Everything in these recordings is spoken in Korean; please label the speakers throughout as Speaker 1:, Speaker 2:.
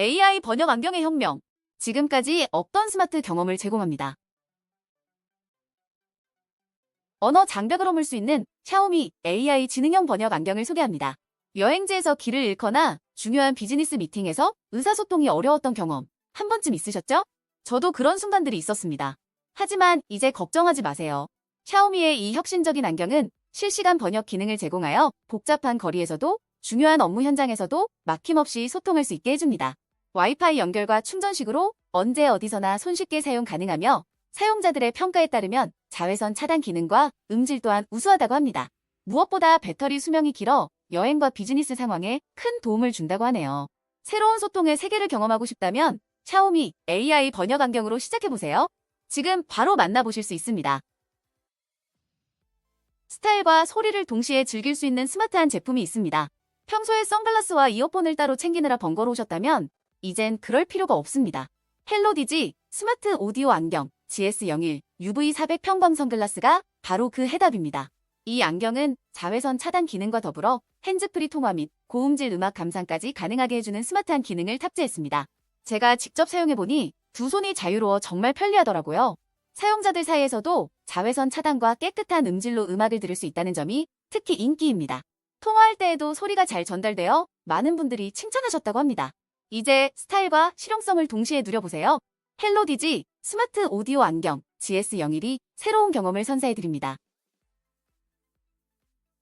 Speaker 1: AI 번역 안경의 혁명. 지금까지 없던 스마트 경험을 제공합니다. 언어 장벽을 허물 수 있는 샤오미 AI 지능형 번역 안경을 소개합니다. 여행지에서 길을 잃거나 중요한 비즈니스 미팅에서 의사소통이 어려웠던 경험 한 번쯤 있으셨죠? 저도 그런 순간들이 있었습니다. 하지만 이제 걱정하지 마세요. 샤오미의 이 혁신적인 안경은 실시간 번역 기능을 제공하여 복잡한 거리에서도 중요한 업무 현장에서도 막힘없이 소통할 수 있게 해줍니다. 와이파이 연결과 충전식으로 언제 어디서나 손쉽게 사용 가능하며 사용자들의 평가에 따르면 자외선 차단 기능과 음질 또한 우수하다고 합니다. 무엇보다 배터리 수명이 길어 여행과 비즈니스 상황에 큰 도움을 준다고 하네요. 새로운 소통의 세계를 경험하고 싶다면 샤오미 AI 번역 안경으로 시작해보세요. 지금 바로 만나보실 수 있습니다. 스타일과 소리를 동시에 즐길 수 있는 스마트한 제품이 있습니다. 평소에 선글라스와 이어폰을 따로 챙기느라 번거로우셨다면 이젠 그럴 필요가 없습니다. 헬로디지 스마트 오디오 안경 GS01 UV400 평범 선글라스가 바로 그 해답입니다. 이 안경은 자외선 차단 기능과 더불어 핸즈프리 통화 및 고음질 음악 감상까지 가능하게 해주는 스마트한 기능을 탑재했습니다. 제가 직접 사용해보니 두 손이 자유로워 정말 편리하더라고요. 사용자들 사이에서도 자외선 차단과 깨끗한 음질로 음악을 들을 수 있다는 점이 특히 인기입니다. 통화할 때에도 소리가 잘 전달되어 많은 분들이 칭찬하셨다고 합니다. 이제 스타일과 실용성을 동시에 누려보세요. 헬로디지 스마트 오디오 안경 GS01이 새로운 경험을 선사해드립니다.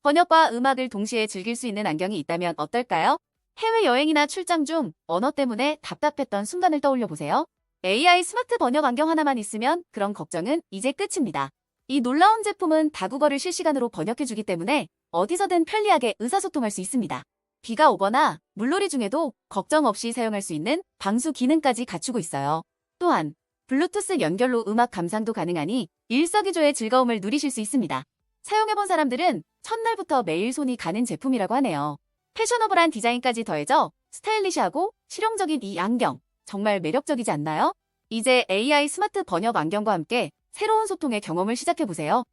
Speaker 1: 번역과 음악을 동시에 즐길 수 있는 안경이 있다면 어떨까요? 해외여행이나 출장 중 언어 때문에 답답했던 순간을 떠올려 보세요. AI 스마트 번역 안경 하나만 있으면 그런 걱정은 이제 끝입니다. 이 놀라운 제품은 다국어를 실시간으로 번역해주기 때문에 어디서든 편리하게 의사소통할 수 있습니다. 비가 오거나 물놀이 중에도 걱정 없이 사용할 수 있는 방수 기능까지 갖추고 있어요. 또한 블루투스 연결로 음악 감상도 가능하니 일석이조의 즐거움을 누리실 수 있습니다. 사용해본 사람들은 첫날부터 매일 손이 가는 제품이라고 하네요. 패셔너블한 디자인까지 더해져 스타일리시하고 실용적인 이 안경 정말 매력적이지 않나요? 이제 AI 스마트 번역 안경과 함께 새로운 소통의 경험을 시작해보세요.